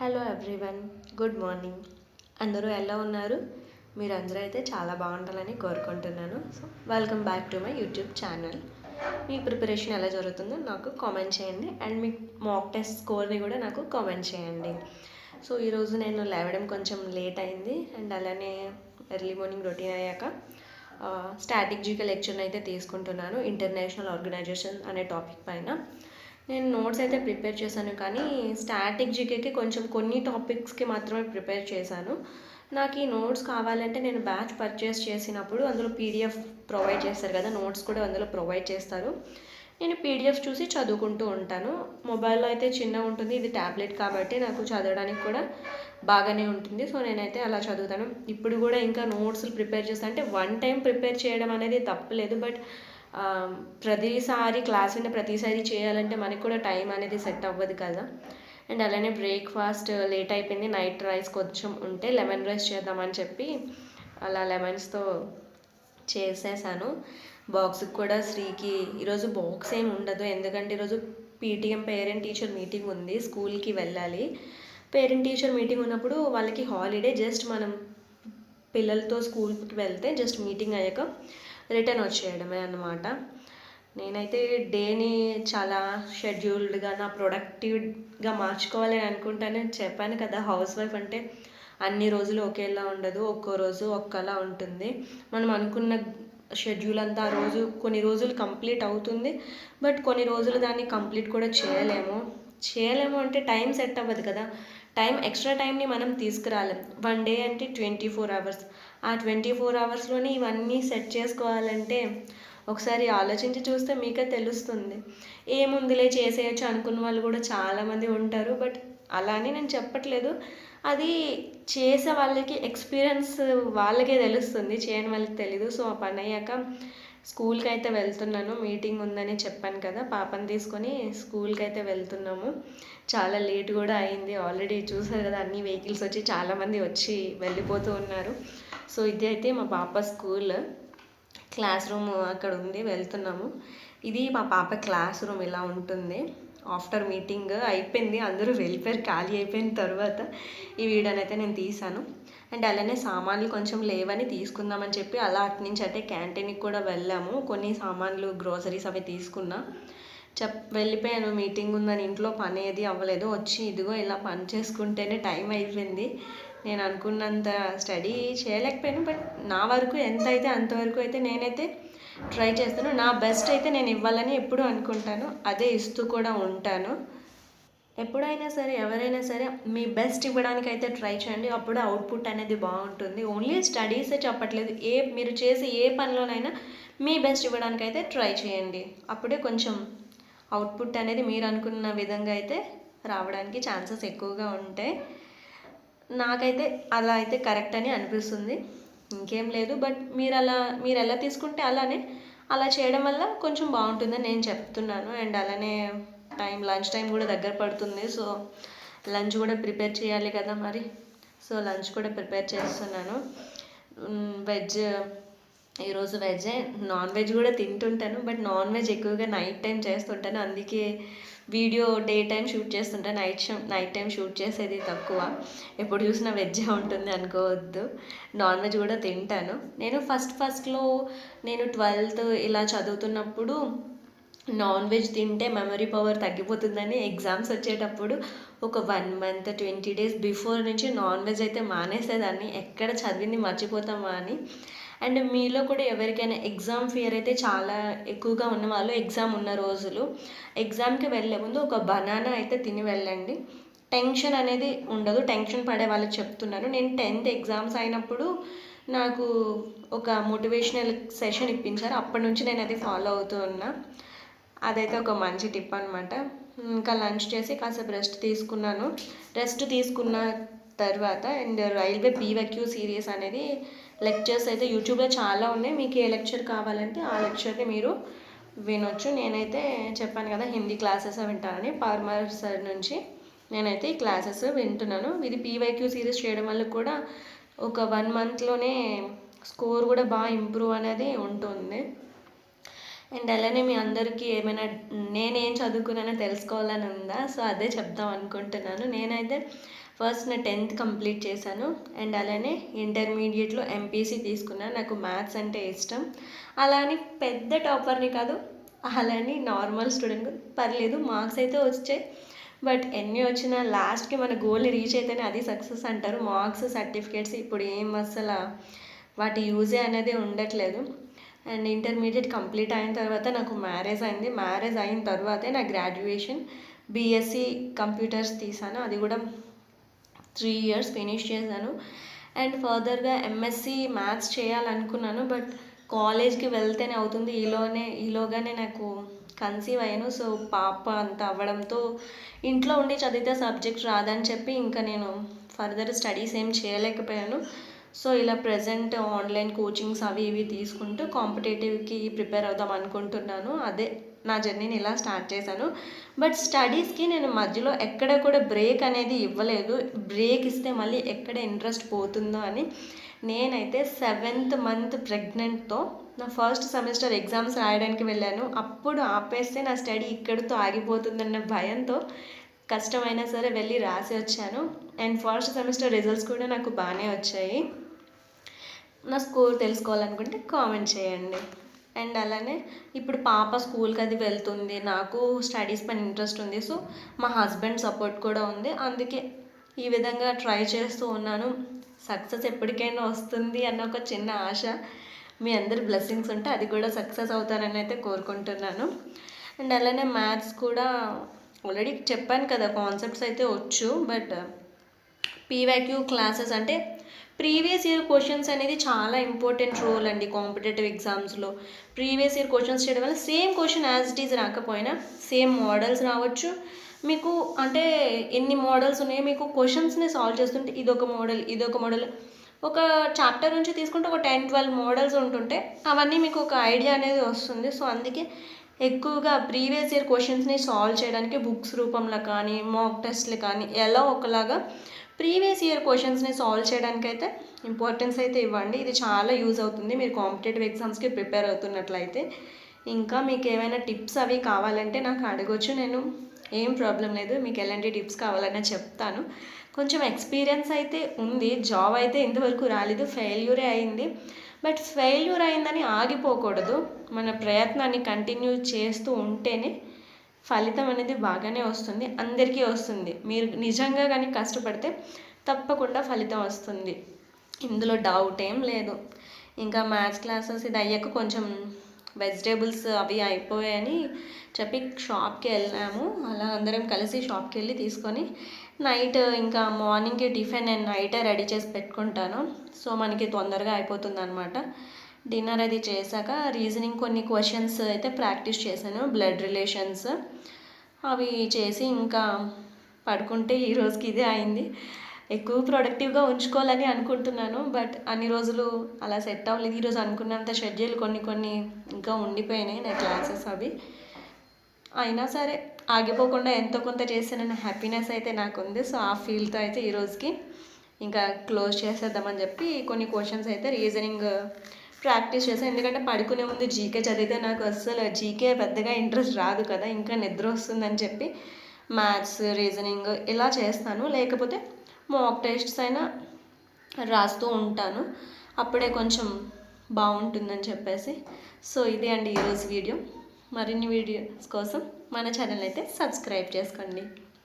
Hello everyone good morning అందరూ ఎలా ఉన్నారు? మీరు అందరూ అయితే చాలా బాగుంటారని కోరుకుంటున్నాను. So welcome back to my YouTube channel me preparation ఎలా జరుగుతుందో నాకు కామెంట్ చేయండి. అండ్ మీ మాక్ టెస్ట్ స్కోర్ని కూడా నాకు కామెంట్ చేయండి. సో ఈరోజు నేను లేవడం కొంచెం లేట్ అయింది. అండ్ అలానే ఎర్లీ మార్నింగ్ రొటీన్ అయ్యాక స్టాటిక్ లెక్చర్ని అయితే తీసుకుంటున్నాను. ఇంటర్నేషనల్ ఆర్గనైజేషన్ అనే టాపిక్ పైన. నేను నోట్స్ అయితే ప్రిపేర్ చేశాను కానీ స్టాటిక్ జీకేకి కొంచెం కొన్ని టాపిక్స్కి మాత్రమే ప్రిపేర్ చేశాను. నాకు ఈ నోట్స్ కావాలంటే నేను బ్యాచ్ పర్చేస్ చేసినప్పుడు అందులో పీడిఎఫ్ ప్రొవైడ్ చేస్తారు కదా నోట్స్ కూడా అందులో ప్రొవైడ్ చేస్తారు. నేను పీడిఎఫ్ చూసి చదువుకుంటూ ఉంటాను. మొబైల్లో అయితే చిన్న ఉంటుంది ఇది ట్యాబ్లెట్ కాబట్టి నాకు చదవడానికి కూడా బాగానే ఉంటుంది. సో నేనైతే అలా చదువుతాను. ఇప్పుడు కూడా ఇంకా నోట్స్ ప్రిపేర్ చేస్తాను అంటే వన్ టైం ప్రిపేర్ చేయడం అనేది తప్పలేదు బట్ ప్రతిసారి క్లాస్ విన్న ప్రతిసారి చేయాలంటే మనకి కూడా టైం అనేది సెట్ అవ్వదు కదా. అండ్ అలానే బ్రేక్ఫాస్ట్ లేట్ అయిపోయింది నైట్ రైస్ కొంచెం ఉంటే లెమన్ రైస్ చేద్దామని చెప్పి అలా లెమన్స్తో చేసేసాను. బాక్స్కి కూడా శ్రీకి ఈరోజు బాక్స్ ఏమి ఉండదు ఎందుకంటే ఈరోజు పీటీఎం పేరెంట్ టీచర్ మీటింగ్ ఉంది స్కూల్కి వెళ్ళాలి. పేరెంట్ టీచర్ మీటింగ్ ఉన్నప్పుడు వాళ్ళకి హాలిడే జస్ట్ మనం పిల్లలతో స్కూల్కి వెళ్తే జస్ట్ మీటింగ్ అయ్యాక రిటర్న్ వచ్చేయడమే అనమాట నేనైతే డేని చాలా షెడ్యూల్డ్గా నా ప్రొడక్టివ్గా మార్చుకోవాలని అనుకుంటానే చెప్పాను కదా హౌస్ వైఫ్ అంటే అన్ని రోజులు ఒకేలా ఉండదు ఒక్కో రోజు ఒక్కలా ఉంటుంది. మనం అనుకున్న షెడ్యూల్ అంతా ఆ రోజు కొన్ని రోజులు కంప్లీట్ అవుతుంది బట్ కొన్ని రోజులు దాన్ని కంప్లీట్ కూడా చేయలేము. చేయలేము అంటే టైం సెట్ అవ్వదు కదా టైం ఎక్స్ట్రా టైంని మనం తీసుకురాలేం. వన్ డే అంటే ట్వంటీ ఫోర్ అవర్స్. ఆ ట్వంటీ ఫోర్ అవర్స్లోనే ఇవన్నీ సెట్ చేసుకోవాలంటే ఒకసారి ఆలోచించి చూస్తే మీకే తెలుస్తుంది. ఏముందిలే చేసేయచ్చు అనుకున్న వాళ్ళు కూడా చాలామంది ఉంటారు. బట్ అలానే నేను చెప్పట్లేదు. అది చేసే వాళ్ళకి ఎక్స్పీరియన్స్ వాళ్ళకే తెలుస్తుంది. చేయని వాళ్ళకి తెలీదు. సో ఆ పని అయ్యాక స్కూల్కి అయితే వెళ్తున్నాను. మీటింగ్ ఉందని చెప్పాను కదా పాపని తీసుకొని స్కూల్కి అయితే వెళ్తున్నాము. చాలా లేట్ కూడా అయింది. ఆల్రెడీ చూసారు కదా అన్ని వెహికల్స్ వచ్చి చాలామంది వచ్చి వెళ్ళిపోతూ ఉన్నారు. సో ఇది అయితే మా పాప స్కూల్ క్లాస్ రూమ్ అక్కడ ఉంది వెళ్తున్నాము. ఇది మా పాప క్లాస్ రూమ్ ఇలా ఉంటుంది. ఆఫ్టర్ మీటింగ్ అయిపోయింది అందరూ వెళ్ళిపోయారు ఖాళీ అయిపోయిన తర్వాత ఈ వీడియోని అయితే నేను తీసాను అండ్ అలానే సామాన్లు కొంచెం లేవని తీసుకుందామని చెప్పి అలా అటు నుంచి అంటే క్యాంటీన్కి కూడా వెళ్ళాము. కొన్ని సామాన్లు గ్రోసరీస్ అవి తీసుకున్నా. చెప్ వెళ్ళిపోయాను మీటింగ్ ఉందని ఇంట్లో పని ఏది అవ్వలేదు. వచ్చి ఇదిగో ఇలా పని చేసుకుంటేనే టైం అయిపోయింది. నేను అనుకున్నంత స్టడీ చేయలేకపోయాను బట్ నా వరకు ఎంత అయితే అంతవరకు అయితే నేనైతే ట్రై చేస్తాను. నా బెస్ట్ అయితే నేను ఇవ్వాలని ఎప్పుడూ అనుకుంటాను. అదే ఇస్తూ కూడా ఉంటాను. ఎప్పుడైనా సరే ఎవరైనా సరే మీ బెస్ట్ ఇవ్వడానికి అయితే ట్రై చేయండి. అప్పుడు అవుట్పుట్ అనేది బాగుంటుంది. ఓన్లీ స్టడీసే చెప్పట్లేదు. ఏ మీరు చేసే ఏ పనిలోనైనా మీ బెస్ట్ ఇవ్వడానికి అయితే ట్రై చేయండి. అప్పుడే కొంచెం అవుట్పుట్ అనేది మీరు అనుకున్న విధంగా అయితే రావడానికి ఛాన్సెస్ ఎక్కువగా ఉంటాయి. నాకైతే అలా అయితే కరెక్ట్ అని అనిపిస్తుంది. ఇంకేం లేదు బట్ మీరు అలా మీరు ఎలా తీసుకుంటే అలానే అలా చేయడం వల్ల కొంచెం బాగుంటుందని నేను చెప్తున్నాను. అండ్ అలానే టైం లంచ్ టైం కూడా దగ్గర పడుతుంది. సో లంచ్ కూడా ప్రిపేర్ చేయాలి కదా మరి. సో లంచ్ కూడా ప్రిపేర్ చేస్తున్నాను. వెజ్ ఈరోజు వెజ్జే నాన్ వెజ్ కూడా తింటుంటాను బట్ నాన్ వెజ్ ఎక్కువగా నైట్ టైం చేస్తుంటాను. అందుకే వీడియో డే టైం షూట్ చేస్తుంటే నైట్ నైట్ టైం షూట్ చేసేది తక్కువ. ఎప్పుడు చూసినా వెజ్జే ఉంటుంది అనుకోవద్దు. నాన్ వెజ్ కూడా తింటాను. నేను ఫస్ట్ ఫస్ట్లో నేను ట్వెల్త్ ఇలా చదువుతున్నప్పుడు నాన్ వెజ్ తింటే మెమరీ పవర్ తగ్గిపోతుందని ఎగ్జామ్స్ వచ్చేటప్పుడు ఒక one month twenty days before నుంచి నాన్ వెజ్ అయితే మానేసేదాన్ని. ఎక్కడ చదివింది మర్చిపోతామా అని. అండ్ మీలో కూడా ఎవరికైనా ఎగ్జామ్ ఫియర్ అయితే చాలా ఎక్కువగా ఉన్న వాళ్ళు ఎగ్జామ్ ఉన్న రోజులు ఎగ్జామ్కి వెళ్ళే ముందు ఒక బనానా అయితే తిని వెళ్ళండి. టెన్షన్ అనేది ఉండదు టెన్షన్ పడే వాళ్ళకి చెప్తున్నాను నేను టెన్త్ ఎగ్జామ్స్ అయినప్పుడు నాకు ఒక మోటివేషనల్ సెషన్ ఇప్పించారు. అప్పటి నుంచి నేను అది ఫాలో అవుతూ ఉన్నా. అదైతే ఒక మంచి టిప్ అనమాట ఇంకా లంచ్ చేసి కాసేపు రెస్ట్ తీసుకున్నాను. రెస్ట్ తీసుకున్న తర్వాత అండ్ రైల్వే పీవెక్యూ సిరీస్ అనేది లెక్చర్స్ అయితే యూట్యూబ్లో చాలా ఉన్నాయి. మీకు ఏ లెక్చర్ కావాలంటే ఆ లెక్చర్ని మీరు వినొచ్చు. నేనైతే చెప్పాను కదా హిందీ క్లాసెస్ వింటానని పార్మర్ సార్ నుంచి నేనైతే ఈ క్లాసెస్ వింటున్నాను. ఇది పీవైక్యూ సిరీస్ చేయడం వల్ల కూడా ఒక వన్ మంత్లోనే స్కోర్ కూడా బాగా ఇంప్రూవ్ అనేది ఉంటుంది. అండ్ అలానే మీ అందరికీ ఏమైనా నేనేం చదువుకున్నానో తెలుసుకోవాలని ఉందా? సో అదే చెప్దాం అనుకుంటున్నాను. నేనైతే ఫస్ట్ నా టెన్త్ కంప్లీట్ చేశాను. అండ్ అలానే ఇంటర్మీడియట్లో ఎంపీసీ తీసుకున్నాను. నాకు మ్యాథ్స్ అంటే ఇష్టం. అలా అని పెద్ద టాపర్ని కాదు అలాని నార్మల్ స్టూడెంట్ పర్లేదు మార్క్స్ అయితే వచ్చాయి. బట్ ఎన్ని వచ్చినా లాస్ట్కి మన గోల్ని రీచ్ అయితేనే అది సక్సెస్ అంటారు. మార్క్స్ సర్టిఫికేట్స్ ఇప్పుడు ఏం అసలు వాటి యూజే అనేది ఉండట్లేదు. అండ్ ఇంటర్మీడియట్ కంప్లీట్ అయిన తర్వాత నాకు మ్యారేజ్ అయింది. మ్యారేజ్ అయిన తర్వాతే నా గ్రాడ్యుయేషన్ బీఎస్సీ కంప్యూటర్స్ తీసాను. అది కూడా త్రీ ఇయర్స్ ఫినిష్ చేశాను. అండ్ ఫర్దర్గా ఎంఎస్సి మ్యాథ్స్ చేయాలనుకున్నాను బట్ కాలేజ్కి వెళ్తేనే అవుతుంది. ఈలోనే ఈలోగానే నాకు కన్సీవ్ అయ్యాను. సో పాప అంత అవ్వడంతో ఇంట్లో ఉండి చదివితే సబ్జెక్ట్ రాదని చెప్పి ఇంకా నేను ఫర్దర్ స్టడీస్ ఏం చేయలేకపోయాను. సో ఇలా ప్రజెంట్ ఆన్లైన్ కోచింగ్స్ అవి ఇవి తీసుకుంటూ కాంపిటేటివ్కి ప్రిపేర్ అవుదాం అనుకుంటున్నాను. అదే నా జర్నీని ఇలా స్టార్ట్ చేశాను. బట్ స్టడీస్కి నేను మధ్యలో ఎక్కడ కూడా బ్రేక్ అనేది ఇవ్వలేదు. బ్రేక్ ఇస్తే మళ్ళీ ఎక్కడ ఇంట్రెస్ట్ పోతుందో అని నేనైతే సెవెంత్ మంత్ ప్రెగ్నెంట్తో నా ఫస్ట్ సెమిస్టర్ ఎగ్జామ్స్ రాయడానికి వెళ్ళాను. అప్పుడు ఆపేస్తే నా స్టడీ ఇక్కడితో ఆగిపోతుందన్న భయంతో కష్టమైనా సరే వెళ్ళి రాసి వచ్చాను. అండ్ ఫస్ట్ సెమిస్టర్ రిజల్ట్స్ కూడా నాకు బాగానే వచ్చాయి. నా స్కోర్ తెలుసుకోవాలనుకుంటే కామెంట్ చేయండి. అండ్ అలానే ఇప్పుడు పాప స్కూల్కి అది వెళ్తుంది. నాకు స్టడీస్ పైన ఇంట్రెస్ట్ ఉంది. సో మా హస్బెండ్ సపోర్ట్ కూడా ఉంది. అందుకే ఈ విధంగా ట్రై చేస్తూ ఉన్నాను. సక్సెస్ ఎప్పటికైనా వస్తుంది అన్న ఒక చిన్న ఆశ. మీ అందరి బ్లెస్సింగ్స్ ఉంటే అది కూడా సక్సెస్ అవుతానని అయితే కోరుకుంటున్నాను. అండ్ అలానే మ్యాథ్స్ కూడా ఆల్రెడీ చెప్పాను కదా కాన్సెప్ట్స్ అయితే వచ్చు బట్ పీవాక్యూ క్లాసెస్ అంటే ప్రీవియస్ ఇయర్ క్వశ్చన్స్ అనేది చాలా ఇంపార్టెంట్ రోల్ అండి కాంపిటేటివ్ ఎగ్జామ్స్లో ప్రీవియస్ ఇయర్ క్వశ్చన్స్ చేయడం వల్ల same question as it is రాకపోయినా సేమ్ మోడల్స్ రావచ్చు. మీకు అంటే ఎన్ని మోడల్స్ ఉన్నాయో మీకు క్వశ్చన్స్ని సాల్వ్ చేస్తుంటే ఇదొక మోడల్ ఇదొక మోడల్ ఒక చాప్టర్ నుంచి తీసుకుంటే ఒక టెన్ ట్వెల్వ్ మోడల్స్ ఉంటుంటే అవన్నీ మీకు ఒక ఐడియా అనేది వస్తుంది. సో అందుకే ఎక్కువగా ప్రీవియస్ ఇయర్ క్వశ్చన్స్ని సాల్వ్ చేయడానికి బుక్స్ రూపంలో కానీ మాక్ టెస్ట్లు కానీ ఎలా ఒకలాగా ప్రీవియస్ ఇయర్ క్వశ్చన్స్ని సాల్వ్ చేయడానికి అయితే ఇంపార్టెన్స్ అయితే ఇవ్వండి. ఇది చాలా యూజ్ అవుతుంది. మీరు కాంపిటేటివ్ ఎగ్జామ్స్కి ప్రిపేర్ అవుతున్నట్లయితే. ఇంకా మీకు ఏమైనా టిప్స్ అవి కావాలంటే నాకు అడగొచ్చు. నేను ఏం ప్రాబ్లం లేదు. మీకు ఎలాంటి టిప్స్ కావాలన్నా చెప్తాను. కొంచెం ఎక్స్పీరియన్స్ అయితే ఉంది. జాబ్ అయితే ఇంతవరకు రాలేదు. ఫెయిల్యూరే అయింది. బట్ ఫెయిల్యూర్ అయిందని ఆగిపోకూడదు. మన ప్రయత్నాన్ని కంటిన్యూ చేస్తూ ఉంటేనే ఫలితం అనేది బాగానే వస్తుంది. అందరికీ వస్తుంది. మీరు నిజంగా కానీ కష్టపడితే తప్పకుండా ఫలితం వస్తుంది. ఇందులో డౌట్ ఏం లేదు. ఇంకా మ్యాథ్స్ క్లాసెస్ ఇది అయ్యాక కొంచెం వెజిటేబుల్స్ అవి అయిపోయాయని చెప్పి షాప్కి వెళ్ళాము. అలా అందరం కలిసి షాప్కి వెళ్ళి తీసుకొని నైట్ ఇంకా మార్నింగ్కి టిఫిన్ నేను నైటే రెడీ చేసి పెట్టుకుంటాను. సో మనకి తొందరగా అయిపోతుంది అనమాట డిన్నర్ అది చేశాక రీజనింగ్ కొన్ని క్వశ్చన్స్ అయితే ప్రాక్టీస్ చేశాను బ్లడ్ రిలేషన్స్. అవి చేసి ఇంకా పడుకుంటే ఈ రోజుకి ఇదే అయింది. ఎక్కువ ప్రొడక్టివ్గా ఉంచుకోవాలని అనుకుంటున్నాను బట్ అన్ని రోజులు అలా సెట్ అవ్వలేదు. ఈరోజు అనుకున్నంత షెడ్యూల్ కొన్ని కొన్ని ఇంకా ఉండిపోయినాయి నా క్లాసెస్ అవి. అయినా సరే ఆగిపోకుండా ఎంతో కొంత చేసిన హ్యాపీనెస్ అయితే నాకు ఉంది సో ఆ ఫీల్తో అయితే ఈరోజుకి ఇంకా క్లోజ్ చేసేద్దామని చెప్పి కొన్ని క్వశ్చన్స్ అయితే రీజనింగ్ ప్రాక్టీస్ చేశాను ఎందుకంటే పడుకునే ముందు జీకే చదివితే నాకు అస్సలు జీకే పెద్దగా ఇంట్రెస్ట్ రాదు కదా ఇంకా నిద్ర వస్తుందని చెప్పి మ్యాథ్స్ రీజనింగ్ ఇలా చేస్తాను. లేకపోతే మాక్ టెస్ట్స్ అయినా రాస్తూ ఉంటాను. అప్పుడే కొంచెం బాగుంటుందని చెప్పేసి. సో ఇదే అండి ఈరోజు వీడియో మరిన్ని వీడియోస్ కోసం మన ఛానల్ అయితే సబ్స్క్రైబ్ చేసుకోండి.